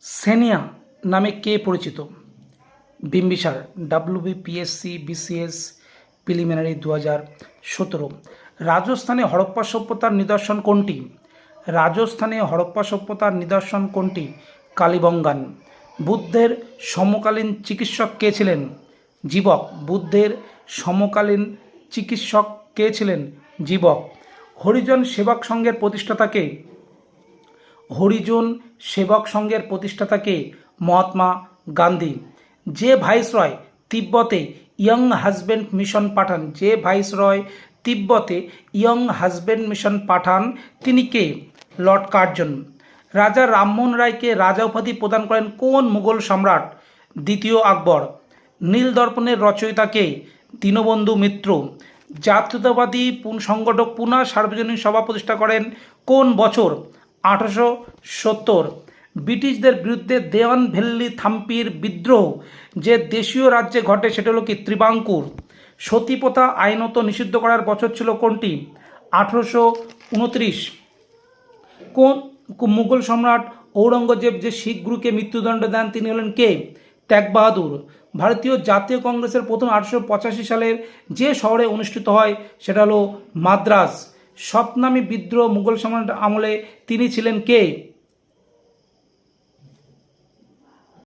সেনিয়া নামে কে পরিচিত? Bimbisara, WBPSC, BCS, preliminary দু হাজার সতেরো। রাজস্থানে হরপ্পা সভ্যতার নিদর্শন কোনটি? রাজস্থানে হরপ্পা সভ্যতার নিদর্শন কোনটি? কালীবঙ্গান। বুদ্ধের সমকালীন চিকিৎসক কে ছিলেন? জীবক। বুদ্ধের সমকালীন চিকিৎসক কে ছিলেন? জীবক। হরিজন সেবক সংঘের প্রতিষ্ঠাতাকে হরিজন সেবক সংঘের প্রতিষ্ঠাতাকে মহাত্মা গান্ধী। যে ভাইসরয় তিব্বতে ইয়ং হাজব্যান্ড মিশন পাঠান, যে ভাইসরয় তিব্বতে ইয়ং হাজব্যান্ড মিশন পাঠান, তিনি কে? Lord Curzon. রাজা রামমোহন রায়কে রাজা উপাধি প্রদান করেন কোন মুঘল সম্রাট? দ্বিতীয় আকবর। নীল দর্পণের রচয়িতাকে দীনবন্ধু মিত্র। জাতীয়তাবাদী পুন- সংগঠক পুনা সার্বজনীন সভা প্রতিষ্ঠা করেন কোন বছর? আঠারোশো সত্তর। ব্রিটিশদের বিরুদ্ধে দেওয়ান ভেল্লি থাম্পির বিদ্রোহ, যে দেশীয় রাজ্যে ঘটে, সেটা হলো কি ত্রিবাঙ্কুর। সতীপথা আইনত নিষিদ্ধ করার বছর ছিল কোনটি? আঠারোশো উনত্রিশ। কোন মুঘল সম্রাট ঔরঙ্গজেব যে শিখ গুরুকে মৃত্যুদণ্ড দেন, তিনি হলেন কে? ত্যাগ বাহাদুর ভারতীয় জাতীয় কংগ্রেসের প্রথম আটশো পঁচাশি সালের যে শহরে অনুষ্ঠিত হয়, সেটা হলো মাদ্রাজ। সপ্তনামী বিদ্রোহ মুঘল সম্রাট আমলে তিনি ছিলেন কে?